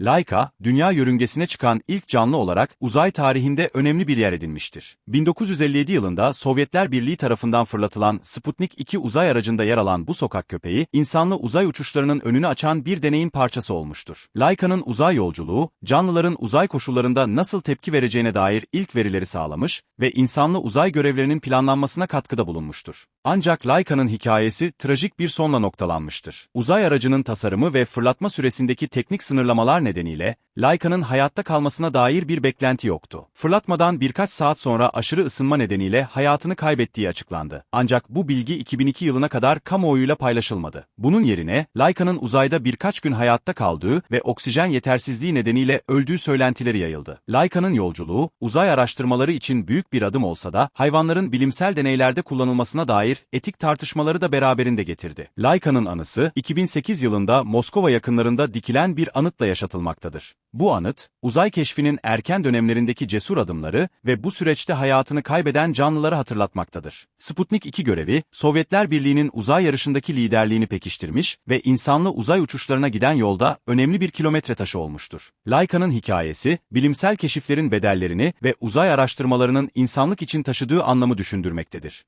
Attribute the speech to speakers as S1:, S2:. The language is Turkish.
S1: Laika, dünya yörüngesine çıkan ilk canlı olarak uzay tarihinde önemli bir yer edinmiştir. 1957 yılında Sovyetler Birliği tarafından fırlatılan Sputnik 2 uzay aracında yer alan bu sokak köpeği, insanlı uzay uçuşlarının önünü açan bir deneyin parçası olmuştur. Laika'nın uzay yolculuğu, canlıların uzay koşullarında nasıl tepki vereceğine dair ilk verileri sağlamış ve insanlı uzay görevlerinin planlanmasına katkıda bulunmuştur. Ancak Laika'nın hikayesi trajik bir sonla noktalanmıştır. Uzay aracının tasarımı ve fırlatma süresindeki teknik sınırlamalar nedeniyle Laika'nın hayatta kalmasına dair bir beklenti yoktu. Fırlatmadan birkaç saat sonra aşırı ısınma nedeniyle hayatını kaybettiği açıklandı. Ancak bu bilgi 2002 yılına kadar kamuoyuyla paylaşılmadı. Bunun yerine Laika'nın uzayda birkaç gün hayatta kaldığı ve oksijen yetersizliği nedeniyle öldüğü söylentileri yayıldı. Laika'nın yolculuğu uzay araştırmaları için büyük bir adım olsa da hayvanların bilimsel deneylerde kullanılmasına dair etik tartışmaları da beraberinde getirdi. Laika'nın anısı 2008 yılında Moskova yakınlarında dikilen bir anıtla yaşatılmaktadır. Bu anıt, uzay keşfinin erken dönemlerindeki cesur adımları ve bu süreçte hayatını kaybeden canlıları hatırlatmaktadır. Sputnik 2 görevi, Sovyetler Birliği'nin uzay yarışındaki liderliğini pekiştirmiş ve insanlı uzay uçuşlarına giden yolda önemli bir kilometre taşı olmuştur. Laika'nın hikayesi, bilimsel keşiflerin bedellerini ve uzay araştırmalarının insanlık için taşıdığı anlamı düşündürmektedir.